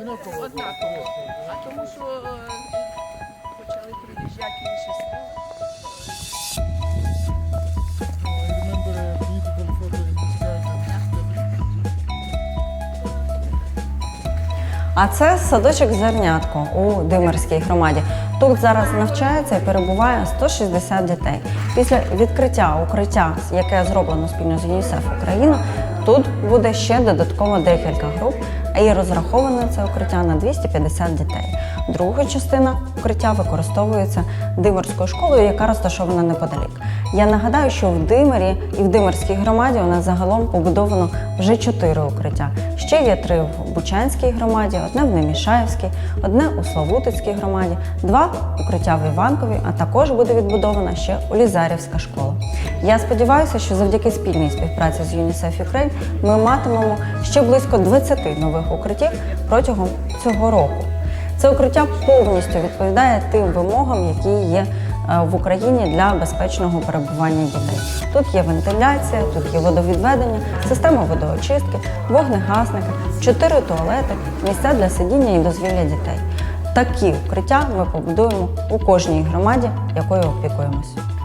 Однаково. Однаково. А тому що е, почали приїжджати інші села. А це садочок зернятко у Димирській громаді. Тут зараз навчається і перебуває 160 дітей. Після відкриття укриття, яке зроблено спільно з ЮНІСЕФ Україна, тут буде ще додатково декілька груп, і розраховано це укриття на 250 дітей. Друга частина укриття використовується Димирською школою, яка розташована неподалік. Я нагадаю, що в Димирі і в Димирській громаді у нас загалом побудовано вже чотири укриття. Ще є три в Бучанській громаді, одне в Немішаївській, одне у Славутицькій громаді, два укриття в Іванкові, а також буде відбудована ще Улізарівська школа. Я сподіваюся, що завдяки спільній співпраці з ЮНІСЕФ Ukraine ми матимемо ще близько 20 нових укриттів протягом цього року. Це укриття повністю відповідає тим вимогам, які є е, в Україні для безпечного перебування дітей. Тут є вентиляція, тут є водовідведення, система водоочистки, вогнегасники, чотири туалети, місця для сидіння і дозвілля дітей. Такі укриття ми побудуємо у кожній громаді, якою опікуємось.